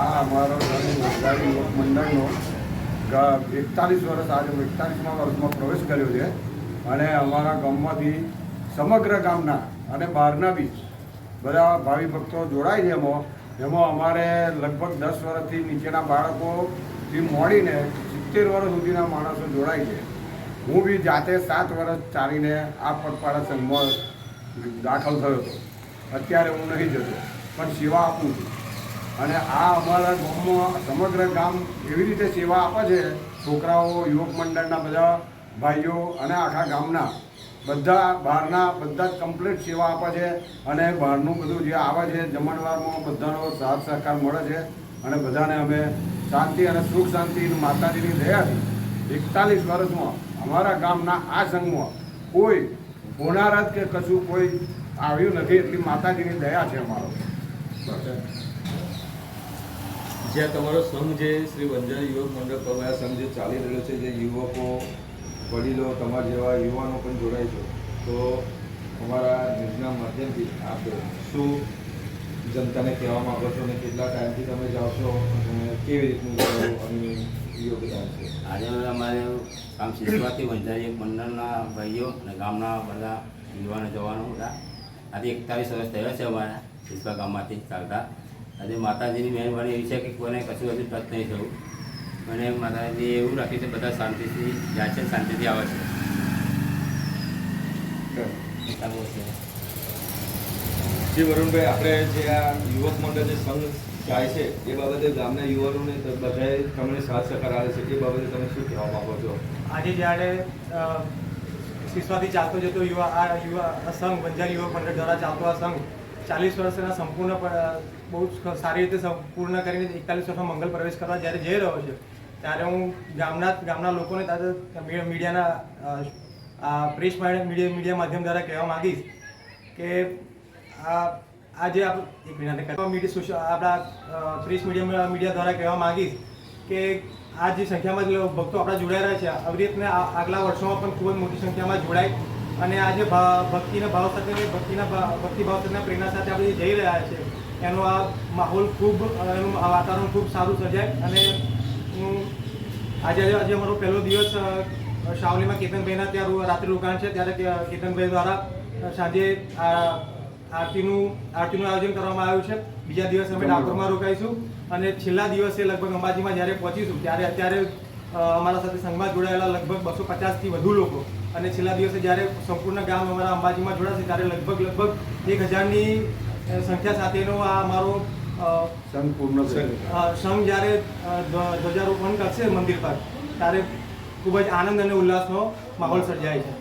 આ અમારો સંઘ લોકમંડળનો એકતાલીસ વર્ષ, આજે એકતાલીસમાં વર્ષમાં પ્રવેશ કર્યો છે અને અમારા ગામમાંથી સમગ્ર ગામના અને બહારના બી બધા ભાવિ ભક્તો જોડાય છે એમાં. એમાં અમારે લગભગ દસ વર્ષથી નીચેના બાળકોથી મોડીને સિત્તેર વર્ષ સુધીના માણસો જોડાય છે. હું બી જાતે સાત વર્ષ ચાલીને આ પગપાળા સંઘમાં દાખલ થયો હતો. અત્યારે હું નહીં જતો, પણ સેવા આપું છું. અને આ અમારા ગામમાં સમગ્ર ગામ એવી રીતે સેવા આપે છે. છોકરાઓ, યુવક મંડળના બધા ભાઈઓ અને આખા ગામના બધા બહારના બધા જ કમ્પ્લીટ સેવા આપે છે. અને બહારનું બધું જે આવે છે, જમણવારમાં બધાનો સાથ સહકાર મળે છે. અને બધાને અમે શાંતિ અને સુખ શાંતિ માતાજીની દયાથી એકતાલીસ વર્ષમાં અમારા ગામના આ સંઘમાં કોઈ હોનારત કે કશું કોઈ આવ્યું નથી એટલી માતાજીની દયા છે અમારો. જ્યાં તમારો સંઘ જે શ્રી વંજારી યુવક મંડળ પ્રવાહ સંઘ જે ચાલી રહ્યો છે, જે યુવકો, વડીલો, તમારા જેવા યુવાનો પણ જોડાય છે, તો અમારા ન્યૂઝના માધ્યમથી આપ શું જનતાને કહેવા માંગો છો અને કેટલા ટાઈમથી તમે જાઓ છો અને કેવી રીતનું અને યોગદાન છે? આજે અમારે કામ શીખવાથી વંજારી એક મંડળના ભાઈઓ અને ગામના બધા યુવાનો જવાનો હતા. આજે એકતાલીસ વર્ષ થયા છે અમારા શીશવા ગામમાંથી ચાલતા. આજે માતાજીની મહેરબાની એવી છે કે કોઈને કશું હજુ ટચ નહીં થયું. અને માતાજી એવું રાખ્યું છે બધા શાંતિથી જાય છે શાંતિથી આવે છે. જે વરુણભાઈ આપણે જે આ યુવક મંડળ જે સંઘ જાય છે એ બાબતે ગામના યુવાનોને બધાએ તમને સાથ સહકાર આવે છે. એ બાબતે તમે શું કહેવા માગો છો? આજે જ્યારે શિસ્વાથી ચાલતો જતો યુવા આ યુવા આ સંઘ બંજારી યુવક મંડળ દ્વારા ચાલતો આ સંઘ ચાલીસ વર્ષના સંપૂર્ણ બહુ સારી રીતે સંપૂર્ણ કરીને એકતાલીસ વર્ષમાં મંગલ પ્રવેશ કરવા જ્યારે જઈ રહ્યો છે, ત્યારે હું ગામના ગામના લોકોને ત્યારે મીડિયાના પ્રેસ મીડિયા મીડિયા માધ્યમ દ્વારા કહેવા માંગીશ કે આ આજે આપ, એક મિનિટ મીડિયા સોશિયલ આપણા પ્રેસ મીડિયા મીડિયા દ્વારા કહેવા માંગીશ કે આ જે સંખ્યામાં ભક્તો આપણા જોડાઈ રહ્યા છે, આવી રીતને આગલા વર્ષોમાં પણ ખૂબ જ મોટી સંખ્યામાં જોડાય અને આજે ભા- ભક્તિના ભાવ સાથે ભક્તિના ભા- ભક્તિ ભાવ સાથેના પ્રેરણા સાથે આપણે જે જઈ રહ્યા છે. એનો આ માહોલ ખૂબ એનું આ વાતાવરણ ખૂબ સારું સર્જાય અને હું આજે આજે અમારો પહેલો દિવસ શાવલીમાં કેતનભાઈના ત્યાં રાત્રિ રોકાણ છે. ત્યારે કેતનભાઈ દ્વારા સાંજે આરતીનું આરતીનું આયોજન કરવામાં આવ્યું છે. બીજા દિવસે અમે ડાકોરમાં રોકાઈશું. અને છેલ્લા દિવસે લગભગ અંબાજીમાં જ્યારે પહોંચીશું ત્યારે અત્યારે અમારા સાથે સંઘમાં જોડાયેલા લગભગ બસો પચાસથી વધુ લોકો. અને છેલ્લા દિવસે જ્યારે સંપૂર્ણ ગામ અમારા અંબાજીમાં જોડાશે ત્યારે લગભગ લગભગ એક હજારની સંખ્યા સાથેનો આ અમારો સંઘ જ્યારે ધ્વજારોપણ કરશે મંદિર પર ત્યારે ખૂબ જ આનંદ અને ઉલ્લાસનો માહોલ સર્જાય છે.